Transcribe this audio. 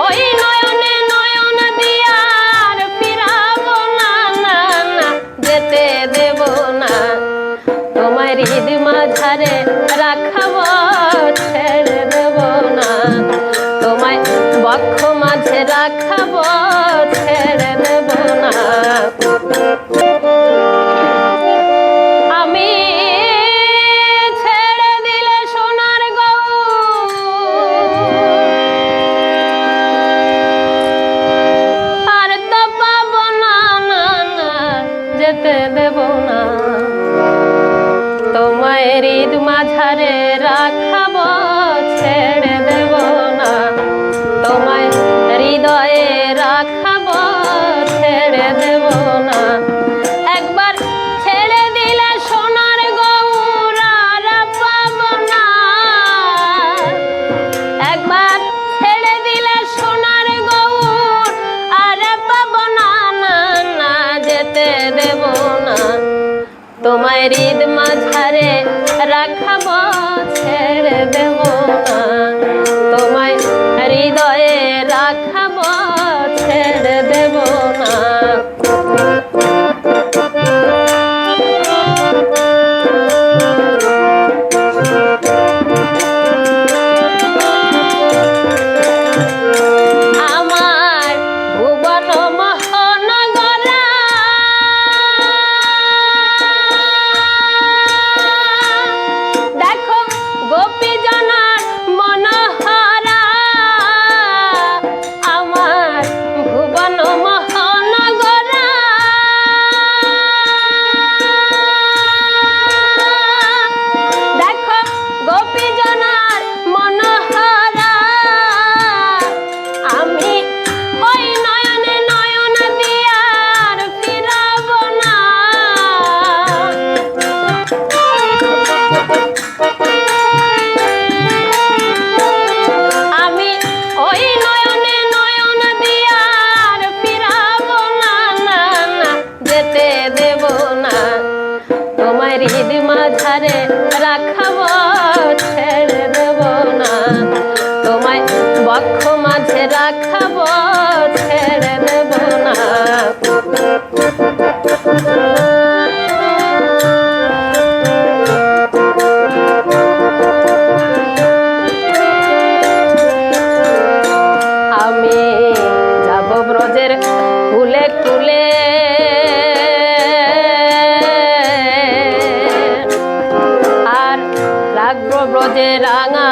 ওই নয়নে না যেতে না। তোমার মাঝারে ছেড়ে দেবো না। তোমায় বক্ষ মাঝে রাখাবো তোমায় তোদের মাঝারে রাখাব ছেড়ে দেব না। তোমায় বক্ষ মাঝে রাখাবো সূরজে রাঙা